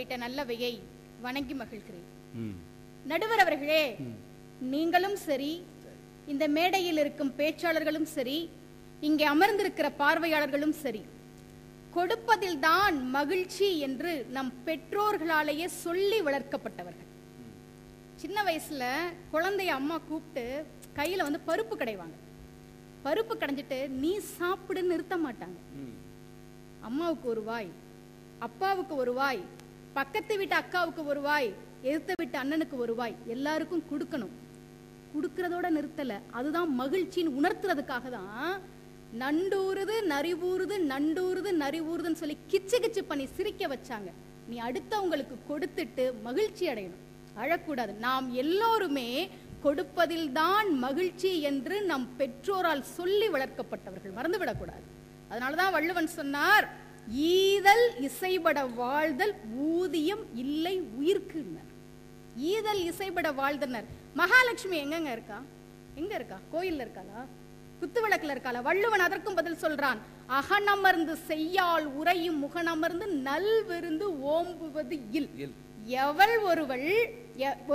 சொல்லிட்ட நல்லவையை வணங்கி மகிழ்கிறேன். நடுவர் அவர்களே நீங்களும் சரி இந்த மேடையில் இருக்கும் பேச்சாளர்களும் சரி இங்கே அமர்ந்திருக்கிற பார்வையாளர்களும் சரி கொடுப்பதில்தான் மகிழ்ச்சி என்று நம் பெற்றோர்களாலேயே சொல்லி வளர்க்கப்பட்டவர்கள். சின்ன வயசுல குழந்தைய அம்மா கூப்பிட்டு கையில வந்து பருப்பு கடைவாங்க. பருப்பு கடைஞ்சிட்டு நீ சாப்பிடுன்னு நிறுத்த மாட்டாங்க. அம்மாவுக்கு ஒரு வாய் அப்பாவுக்கு ஒரு வாய் பக்கத்து வீட்டு அக்காவுக்கு ஒரு வாய் எதிர்த்த வீட்டு அண்ணனுக்கு ஒரு வாய் எல்லாருக்கும் கொடுக்கணும். கொடுக்கறதோட நிறுத்தல. அதுதான் மகிழ்ச்சின்னு உணர்த்துறதுக்காக தான் நண்டூறுது நரிவூறுது நண்டூறுது நரிவூறுதுன்னு சொல்லி கிச்சு கிச்சு பண்ணி சிரிக்க வச்சாங்க. நீ அடுத்தவங்களுக்கு கொடுத்துட்டு மகிழ்ச்சி அடையணும். அழக்கூடாது. நாம் எல்லோருமே கொடுப்பதில்தான் மகிழ்ச்சி என்று நம் பெற்றோரால் சொல்லி வளர்க்கப்பட்டவர்கள். மறந்துவிடக்கூடாது. அதனாலதான் வள்ளுவன் சொன்னார் ஈதல் இசைபட வாழ்தல் ஊதியம் இல்லை உயிர்க்குன்னார். ஈதல் இசைபட வாழ்தனர் மகாலட்சுமி எங்கங்க இருக்கா? எங்க இருக்கா? கோயில்ல இருக்காளா? குத்து விளக்குல இருக்காளா? வள்ளுவன் அதற்கும் பதில் சொல்றான். அகனமர்ந்து செய்யால் உரையும் முகனமர்ந்து நல்விருந்து ஓம்புவது இல். எவள் ஒருவள்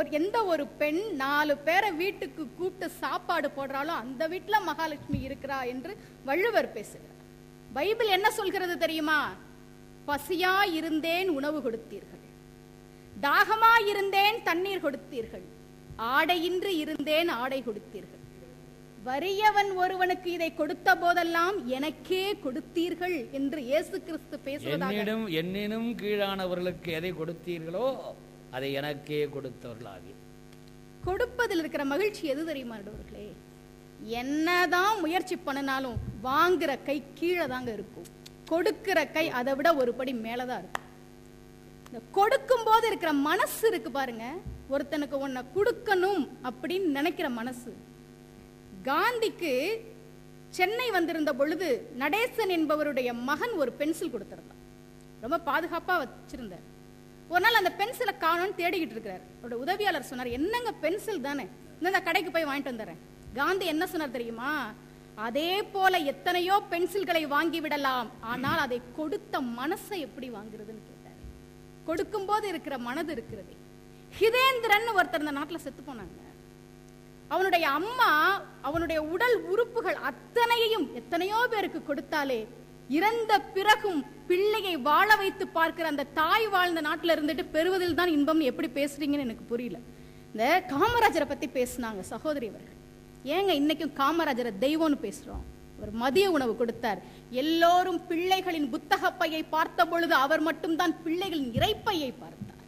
எந்த ஒரு பெண் நாலு பேரை வீட்டுக்கு கூப்பிட்டு சாப்பாடு போடுறாளோ அந்த வீட்டுல மகாலட்சுமி இருக்கிறா என்று வள்ளுவர் பேசுகிறார். பைபிள் என்ன சொல்கிறது தெரியுமா? பசியா இருந்தேன் உணவு கொடுத்தீர்கள். தாகமா இருந்தேன் தண்ணீர் கொடுத்தீர்கள். ஆடையின்றி இருந்தேன் ஆடை கொடுத்தீர்கள். வறியவன் ஒருவனுக்கு இதை கொடுத்த போதெல்லாம் எனக்கே கொடுத்தீர்கள் என்று இயேசு கிறிஸ்து பேசுவதாக. என்னினும் கீழானவர்களுக்கு எதை கொடுத்தீர்களோ அதை எனக்கே கொடுத்தவர்களாகி. கொடுப்பதில் இருக்கிற மகிழ்ச்சி எது தெரியுமா நடுவர்களே என்னதான் முயற்சி பண்ணினாலும் வாங்குற கை கீழே தாங்க இருக்கும். கொடுக்கிற கை அதை விட ஒரு படி மேலதான் இருக்கும். இந்த கொடுக்கும் போது இருக்கிற மனசு இருக்கு பாருங்க. ஒருத்தனுக்கு உன்னை கொடுக்கணும் அப்படின்னு நினைக்கிற மனசு. காந்திக்கு சென்னை வந்திருந்த பொழுது நடேசன் என்பவருடைய மகன் ஒரு பென்சில் கொடுத்துருந்தான். ரொம்ப பாதுகாப்பாக வச்சிருந்தார். ஒரு நாள் அந்த பென்சிலை காணும்னு தேடிக்கிட்டு இருக்கிறார். அவருடைய உதவியாளர் சொன்னார் என்னங்க பென்சில் தானே? இந்த கடைக்கு போய் வாங்கிட்டு வந்துடுறேன். காந்தி என்ன சொன்னார் தெரியுமா? அதே போல எத்தனையோ பென்சில்களை வாங்கி விடலாம். ஆனால் அதை கொடுத்த மனசை எப்படி வாங்குறதுன்னு கேட்டார். கொடுக்கும்போது இருக்கிற மனது இருக்கிறது. ஹிதேந்திரன் ஒருத்தர் இந்த நாட்டுல செத்து போனாங்க. அவனுடைய அம்மா அவனுடைய உடல் உறுப்புகள் அத்தனையையும் எத்தனையோ பேருக்கு கொடுத்தாலே இறந்த பிறகும் பிள்ளையை வாழ வைத்து பார்க்கிற அந்த தாய் வாழ்ந்த நாட்டில் இருந்துட்டு பெறுவதில் தான் இன்பம் எப்படி பேசுறீங்கன்னு எனக்கு புரியல. இந்த காமராஜரை பத்தி பேசுனாங்க சகோதரி அவர்கள். ஏங்க இன்னைக்கும் காமராஜரை தெய்வம்னு பேசுறோம்? அவர் மதிய உணவு கொடுத்தார். எல்லோரும் பிள்ளைகளின் புத்தகப்பையை பார்த்த பொழுது அவர் மட்டும்தான் பிள்ளைகளின் இறைப்பையை பார்த்தார்.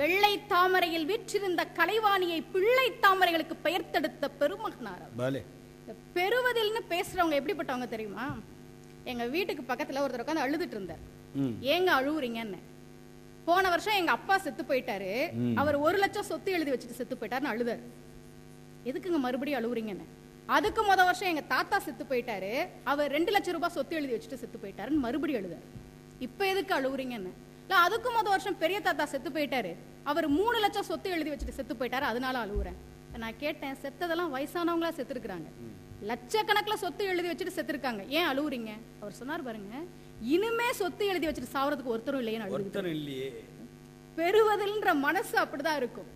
வெள்ளை தாமரையில் வீற்றிருந்த கலைவாணியை பிள்ளை தாமரைகளுக்கு பெயர்த்தெடுத்த பெருமகனார் இந்த பெறுவதில்னு பேசுறவங்க எப்படிப்பட்டவங்க தெரியுமா? எங்க வீட்டுக்கு பக்கத்துல ஒருத்தர் உட்காந்து அழுதுட்டு இருந்தார். ஏங்க அழுவுறீங்கன்னு. போன வருஷம் எங்க அப்பா செத்து போயிட்டாரு. அவர் ஒரு லட்சம் சொத்து எழுதி வச்சுட்டு செத்து போயிட்டாருன்னு அழுதாரு. எதுக்குங்க மறுபடியும் அழுவுறீங்கன்னு? அதுக்கு முத வருஷம் எங்க தாத்தா செத்து போயிட்டாரு. அவர் ரெண்டு லட்சம் ரூபாய் சொத்து எழுதி வச்சுட்டு செத்து போயிட்டாருன்னு மறுபடியும் அழுதாரு. இப்ப எதுக்கு அழுவுறீங்கன்னு? இல்ல அதுக்கு முத வருஷம் பெரிய தாத்தா செத்து போயிட்டாரு. அவர் மூணு லட்சம் சொத்து எழுதி வச்சுட்டு செத்து போயிட்டாரு அதனால அழுவுறேன். நான் கேட்டேன் செத்ததெல்லாம் வயசானவங்களா செத்துருக்காங்க லட்சக்கணக்கில் சொத்து எழுதி வச்சுட்டு செத்துருக்காங்க. ஏன் அழுவுறீங்க? அவர் சொன்னார் பாருங்க இனிமே சொத்து எழுதி வச்சுட்டு சாவறதுக்கு ஒருத்தரும் இல்லையே. பெறுவதில்ன்ற மனசு அப்படிதான் இருக்கும்.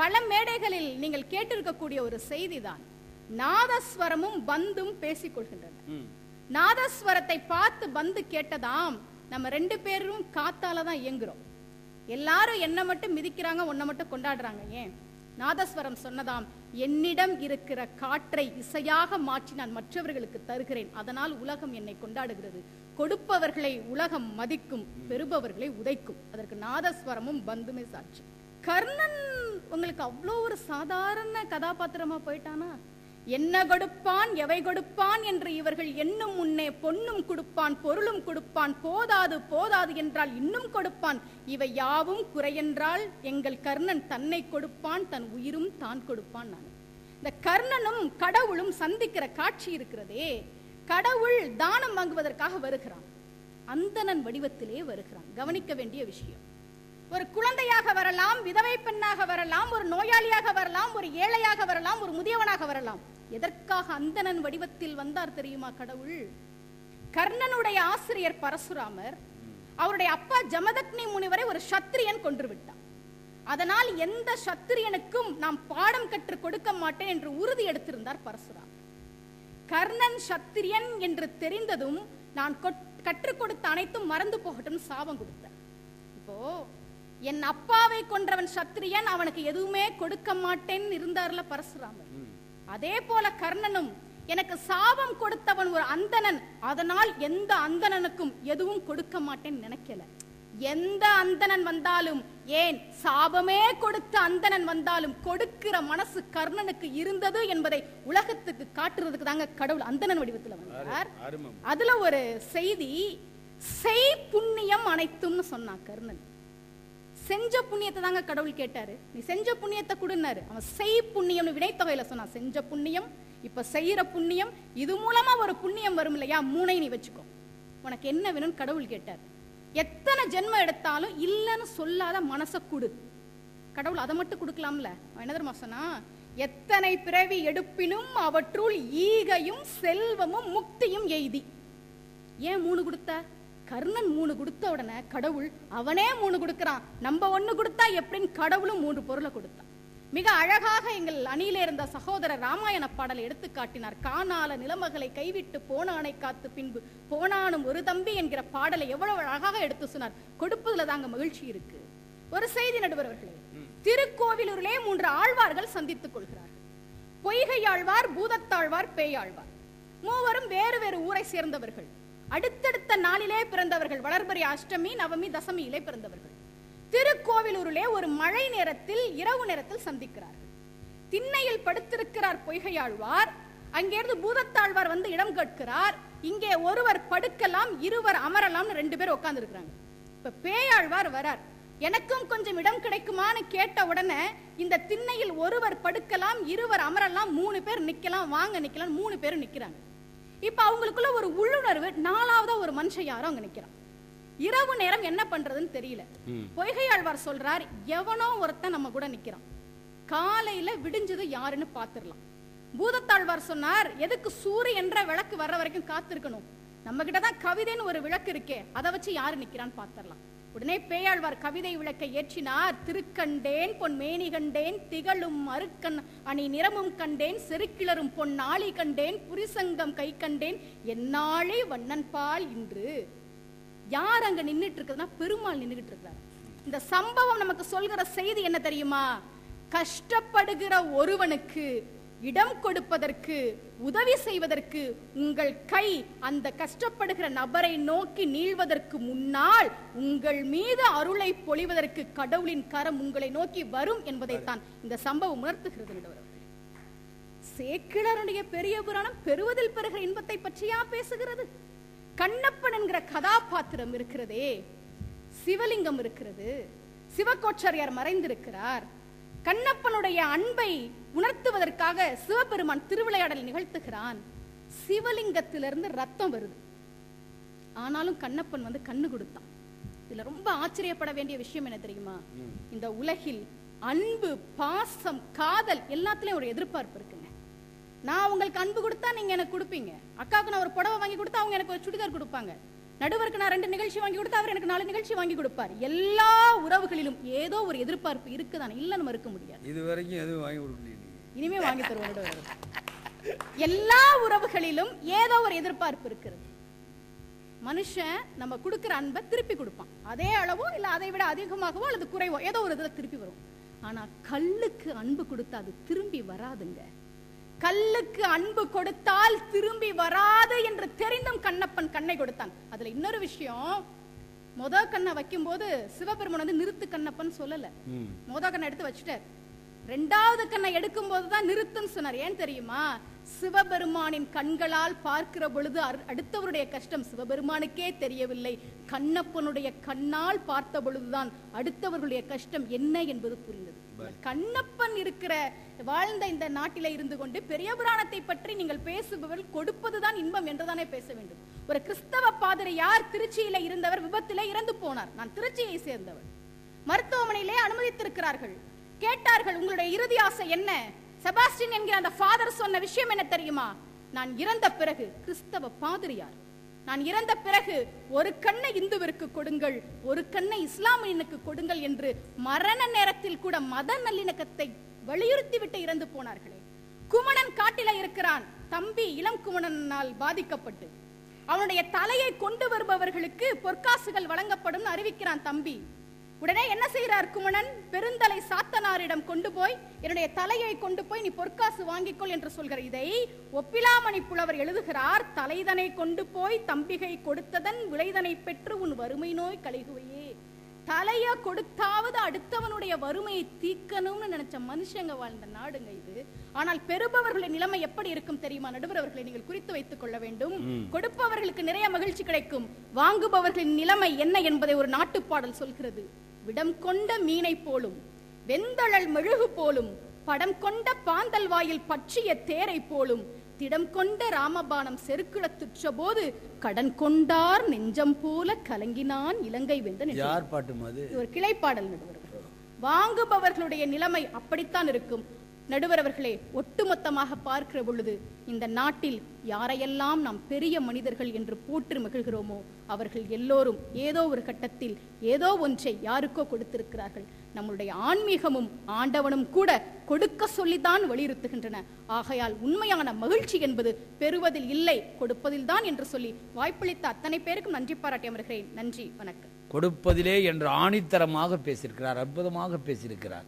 பல மேடைகளில் நீங்கள் கேட்டிருக்கக்கூடிய ஒரு செய்திதான். நாதஸ்வரமும் பந்தும் பேசிக் கொள்கின்றன நாதஸ்வரத்தை பார்த்து பந்து கேட்டதாம் நம்ம ரெண்டு பேரும் காத்தால தான் இயங்குறோம். எல்லாரும் என்ன மட்டும் மிதிக்கிறாங்க உன்னை மட்டும் கொண்டாடுறாங்க ஏன்? நாதஸ்வரம் சொன்னதாம் என்னிடம் இருக்கிற காற்றை இசையாக மாற்றி நான் மற்றவர்களுக்கு தருகிறேன். அதனால் உலகம் என்னை கொண்டாடுகிறது. கொடுப்பவர்களை உலகம் மதிக்கும் பெறுபவர்களை உதைக்கும். அதற்கு நாதஸ்வரமும் பந்துமே சாட்சி. கர்ணன் உங்களுக்கு அவ்வளோ ஒரு சாதாரண கதாபாத்திரமா போயிட்டானா? என்ன கொடுப்பான் எவை கொடுப்பான் என்று இவர்கள் எண்ணும் முன்னே பொன்னும் கொடுப்பான் பொருளும் கொடுப்பான் போதாது போதாது என்றால் இன்னும் கொடுப்பான். இவை யாவும் குறையென்றால் எங்கள் கர்ணன் தன்னை கொடுப்பான் தன் உயிரும் தான் கொடுப்பான் நான். இந்த கர்ணனும் கடவுளும் சந்திக்கிற காட்சி இருக்கிறதே. கடவுள் தானம் வாங்குவதற்காக வருகிறான். அந்தணன் வடிவத்திலே வருகிறான். கவனிக்க வேண்டிய விஷயம். ஒரு குழந்தையாக வரலாம் விதவை பெண்ணாக வரலாம் ஒரு நோயாளியாக வரலாம் ஒரு ஏழையாக வரலாம் ஒரு முதியவனாக வரலாம். எதற்காக அந்தணன் வடிவத்தில் வந்தார் தெரியுமா கடவுள்? கர்ணனுடைய ஆசிரியர் பரசுராமர் அவருடைய அப்பா ஜமதக்னி முனிவரை ஒரு சத்திரியன் கொன்று விட்டான் அதனால் எந்த சத்திரியனுக்கும் நாம் பாடம் கற்றுக் கொடுக்க மாட்டேன் என்று உறுதி எடுத்திருந்தார் பரசுராம் கர்ணன் சத்திரியன் என்று தெரிந்ததும் நான் கொட்- கற்றுக் கொடுத்த அனைத்தும் மறந்து போகட்டும் சாபம் கொடுத்தார். இப்போ என் அப்பாவை கொன்றவன் சத்திரியன் அவனுக்கு எதுவுமே கொடுக்க மாட்டேன்னு இருந்தார்ல பரசுராமர். அதே போல கர்ணனும் எனக்கு சாபம் கொடுத்தவன் ஒரு அந்தணன் அதனால் எந்த அந்தணனுக்கும் எதுவும் கொடுக்க மாட்டேன்னு நினைக்கல. எந்த அந்தணன் வந்தாலும் ஏன் சாபமே கொடுத்த அந்தணன் வந்தாலும் கொடுக்கிற மனசு கர்ணனுக்கு இருந்தது என்பதை உலகத்துக்கு காட்டுறதுக்கு தாங்க கடவுள் அந்தணன் வடிவத்துல வந்தார். அதுல ஒரு செய்தி செய் புண்ணியம் அனைத்தும்னு சொன்னான் கர்ணன். செஞ்ச புண்ணியத்தை தாங்க கடவுள் கேட்டாரு. நீ செஞ்ச புண்ணியத்தை கொடுன்னாரு. அவன் செய் புண்ணியம்னு வினைத்தொகையில சொன்னான். செஞ்ச புண்ணியம் இப்ப செய்யற புண்ணியம் இது மூலமா ஒரு புண்ணியம் வரும் இல்லையா? மூனை நீ வச்சுக்கோ. உனக்கு என்ன வேணும்னு கடவுள் கேட்டார். எத்தனை ஜென்மம் எடுத்தாலும் இல்லைன்னு சொல்லாத மனசை கொடு. கடவுள் அதை மட்டும் கொடுக்கலாம்ல? அவன் என்ன தெரியுமா சொன்னா எத்தனை பிறவி எடுப்பினும் அவற்றுள் ஈகையும் செல்வமும் முக்தியும் எய்தி. ஏன் மூணு கொடுத்த? கர்ணன் மூணு கொடுத்த உடனே கடவுள் அவனே மூணு கொடுக்கறான். நம்ம ஒண்ணு கொடுத்தா எப்படின்னு கடவுளும் மூன்று பொருளை கொடுத்தான். மிக அழகாக எங்கள் அணியிலே இருந்த சகோதரர் ராமாயண பாடலை எடுத்து காட்டினார். காணால நிலமகளை கைவிட்டு போனானை காத்து பின்பு போனானும் ஒரு தம்பி என்கிற பாடலை எவ்வளவு அழகாக எடுத்து சொன்னார். கொடுப்பதுல தாங்க மகிழ்ச்சி இருக்கு. ஒரு செய்தி நடுவர்களே திருக்கோவிலூரிலே மூன்று ஆழ்வார்கள் சந்தித்துக் கொள்கிறார்கள். பொய்கை ஆழ்வார் பூதத்தாழ்வார் பேயாழ்வார். மூவரும் வேறு வேறு ஊரை சேர்ந்தவர்கள். அடுத்தடுத்த நாளிலே பிறந்தவர்கள் வளர்பரி அஷ்டமி நவமி தசமியிலே பிறந்தவர்கள். திருக்கோவிலூரிலே ஒரு மழை நேரத்தில் இரவு நேரத்தில் சந்திக்கிறார்கள். திண்ணையில் படுத்திருக்கிறார் பொய்கையாழ்வார். அங்கிருந்து பூதத்தாழ்வார் வந்து இடம் கேட்கிறார். இங்கே ஒருவர் படுக்கலாம் இருவர் அமரலாம்னு ரெண்டு பேர் உட்கார்ந்து இருக்கிறாங்க இப்ப பேயாழ்வார் வரார். எனக்கும் கொஞ்சம் இடம் கிடைக்குமான்னு கேட்ட உடனே இந்த திண்ணையில் ஒருவர் படுக்கலாம் இருவர் அமரலாம் மூணு பேர் நிக்கலாம் வாங்க நிக்கலாம் மூணு பேரும் நிக்கிறாங்க. இப்ப அவங்களுக்குள்ள ஒரு உள் உள்ளுணர்வு நாலாவதா ஒரு மனுஷன் யாரோ அங்க நிக்கிறான். இரவு நேரம் என்ன பண்றதுன்னு தெரியல. பொய்கையாழ்வார் சொல்றார் எவனோ ஒருத்தன் நம்ம கூட நிக்கிறான். காலையில விடிஞ்சது யாருன்னு பாத்துரலாம். பூதத்தாழ்வார் சொன்னார் எதுக்கு சூரிய என்ற விளக்கு வர்ற வரைக்கும் காத்திருக்கணும்? நம்ம கிட்ட தான் கவிதைன்னு ஒரு விளக்கு இருக்கே அதை வச்சு யாரு நிக்கிறான்னு பாத்திரலாம். உடனே பேயாழ்வார் கவிதை விளக்கை ஏற்றினார். திருக்கண்டேன் பொன் மேனி கண்டேன் திகழும் மறுக்கண் அணி நிறமும் கண்டேன் செருக்கிளரும் பொன் நாளி கண்டேன் புரிசங்கம் கை கண்டேன். என்னாளே வண்ணன் பால் இன்று. யார் அங்க நின்றுட்டு இருக்குதுன்னா பெருமாள் நின்றுகிட்டு இருக்கிறார் இந்த சம்பவம் நமக்கு சொல்கிற செய்தி என்ன தெரியுமா? கஷ்டப்படுகிற ஒருவனுக்கு இடம் கொடுப்பதற்கு உதவி செய்வதற்கு உங்கள் கை அந்த கஷ்டப்படுகிற நபரை நோக்கி நீள்வதற்கு முன்னால் உங்கள் மீது அருளை பொழிவதற்கு கடவுளின் கரம் உங்களை நோக்கி வரும் என்பதைத்தான் இந்த சம்பவம் உணர்த்துகிறது சேக்கிழருடைய பெரிய புராணம் பெறுவதில் பெறுகிற இன்பத்தை பற்றியா பேசுகிறது? கண்ணப்பன் என்கிற கதாபாத்திரம் இருக்கிறதே. சிவலிங்கம் இருக்கிறது. சிவகோச்சரியார் மறைந்திருக்கிறார். கண்ணப்பனுடைய அன்பை உணர்த்துவதற்காக சிவபெருமான் திருவிளையாடல் நிகழ்த்துகிறான். சிவலிங்கத்திலிருந்து ரத்தம் வருது. ஆனாலும் கண்ணப்பன் வந்து கண்ணு கொடுத்தான். இதுல ரொம்ப ஆச்சரியப்பட வேண்டிய விஷயம் என்ன தெரியுமா? இந்த உலகில் அன்பு பாசம் காதல் எல்லாத்துலயும் ஒரு எதிர்பார்ப்பு இருக்குங்க. நான் உங்களுக்கு அன்பு கொடுத்தா நீங்க எனக்கு கொடுப்பீங்க. அக்காவுக்கு நான் ஒரு புடவை வாங்கி கொடுத்தா அவங்க எனக்கு ஒரு சுடிதார் கொடுப்பாங்க. நடுவருக்கு நான் ரெண்டு நிகழ்ச்சி வாங்கி கொடுத்தா அவர் எனக்கு நாலு நிகழ்ச்சி வாங்கி கொடுப்பார். எல்லா உறவுகளிலும் ஏதோ ஒரு எதிர்பார்ப்பு இருக்குதானே? இல்லைன்னு மறுக்க முடியாது. இது வரைக்கும் எதுவும் வாங்கி நீங்க இனிமே வாங்கி தருவோம் நடுவர் எல்லா உறவுகளிலும் ஏதோ ஒரு எதிர்பார்ப்பு இருக்கிறது மனுஷன் நம்ம கொடுக்கிற அன்பை திருப்பி கொடுப்பான். அதே அளவோ இல்ல அதை விட அதிகமாகவோ அல்லது குறைவோ ஏதோ ஒரு இதுல திருப்பி வரும். ஆனா கல்லுக்கு அன்பு கொடுத்தா அது திரும்பி வராதுங்க. கல்லுக்கு அன்பு கொடுத்தால் திரும்பி வராது என்று தெரிந்தும் கண்ணப்பன் கண்ணை கொடுத்தான். அதுல இன்னொரு விஷயம் முத கண்ணை வைக்கும்போது சிவபெருமன் வந்து நிறுத்து கண்ணப்பன் சொல்லல. முத கண்ணை எடுத்து வச்சுட்டார். ரெண்டாவது கண்ணை எடுக்கும் போதுதான் நிறுத்துன்னு சொன்னார். ஏன் தெரியுமா? சிவபெருமானின் கண்களால் பார்க்கிற பொழுது அடுத்தவருடைய கஷ்டம் சிவபெருமானுக்கே தெரியவில்லை. கண்ணப்பனுடைய கண்ணால் பார்த்த பொழுதுதான் அடுத்தவர்களுடைய கஷ்டம் என்ன என்பது புரிந்தது. கண்ணப்பன் இருக்கிற வாழ்ந்த இந்த நாட்டிலே இருந்து கொண்டு பெரிய புராணத்தை பற்றி நீங்கள் பேசுபவர்கள் கொடுப்பதுதான் இன்பம் என்றுதானே பேச வேண்டும். ஒரு கிறிஸ்தவ பாதிரியார் திருச்சியில இருந்தவர் விபத்திலே இறந்து போனார். நான் திருச்சியை சேர்ந்தவர் மருத்துவமனையிலே அனுமதித்திருக்கிறார்கள். கேட்டார்கள் உங்களுடைய இறுதி ஆசை என்ன? செபாஸ்டின் என்கிற அந்த ஃபாதர் சொன்ன விஷயம் என்ன தெரியுமா? நான் இறந்த பிறகு கிறிஸ்தவ பாதிரியார். நான் இறந்த பிறகு ஒரு கண்ணை இந்துவிற்கு கொடுங்கள் ஒரு கண்ணை இஸ்லாமியனுக்கு கொடுங்கள் என்று மரண நேரத்தில் கூட மத நல்லிணக்கத்தை வலியுறுத்தி விட்டு இறந்து போனார்களே. குமணன் காட்டில இருக்கிறான். தம்பி இளம் குமணனால் பாதிக்கப்பட்டு. அவனுடைய தலையை கொண்டு வருபவர்களுக்கு பொற்காசுகள் வழங்கப்படும் அறிவிக்கிறான் தம்பி. உடனே என்ன செய்கிறார் குமணன்? பெருந்தலை சாத்தனாரிடம் கொண்டு போய் என்னுடைய தலையை கொண்டு போய் நீ பொற்காசு வாங்கிக்கொள் என்று சொல்கிற இதை ஒப்பிலாமணி புலவர் எழுதுகிறார் தலைதனை கொண்டு போய் தம்பிகை கொடுத்ததன் விளைதனை பெற்று உன் வறுமை நோய் கழிகுவையே. தலைய கொடுத்தாவது அடுத்தவனுடைய வறுமையை தீக்கணும்னு நினைச்ச மனுஷங்க வாழ்ந்த நாடுங்க இது. ஆனால் பெறுபவர்களின் நிலைமை எப்படி இருக்கும் தெரியுமா? நடுவர் அவர்களை நீங்கள் குறித்து வைத்துக் கொள்ள வேண்டும். கொடுப்பவர்களுக்கு நிறைய மகிழ்ச்சி கிடைக்கும். வாங்குபவர்களின் நிலைமை என்ன என்பதை ஒரு நாட்டுப்பாடல் சொல்கிறது. விடம் கொண்ட மீனை போலும் வெந்தழல் மெழுகு போலும் படம் கொண்ட பாந்தல் வாயில் பற்றிய தேரை போலும் திடம் கொண்ட ராமபானம் செருக்குளத்துற்ற போது கடன் கொண்டார் நெஞ்சம் போல கலங்கினான் இலங்கை வெந்த நெஞ்சம் யார் பாட்டும் ஒரு கிளைப்பாடல் நடுவர்கள் வாங்குபவர்களுடைய நிலைமை அப்படித்தான் இருக்கும். நடுவர் அவர்களே ஒட்டுமொத்தமாக பார்க்கிற பொழுது இந்த நாட்டில் யாரையெல்லாம் நாம் பெரிய மனிதர்கள் என்று போற்று மகிழ்கிறோமோ அவர்கள் எல்லோரும் ஏதோ ஒரு கட்டத்தில் ஏதோ ஒன்றை யாருக்கோ கொடுத்திருக்கிறார்கள். நம்முடைய ஆன்மீகமும் ஆண்டவனும் கூட கொடுக்க சொல்லித்தான் வலியுறுத்துகின்றன. ஆகையால் உண்மையான மகிழ்ச்சி என்பது பெறுவதில் இல்லை கொடுப்பதில் தான் என்று சொல்லி வாய்ப்பளித்த அத்தனை பேருக்கும் நன்றி பாராட்டி அமர்கிறேன். நன்றி வணக்கம். கொடுப்பதிலே என்று ஆணித்தரமாக பேசியிருக்கிறார் அற்புதமாக பேசியிருக்கிறார்.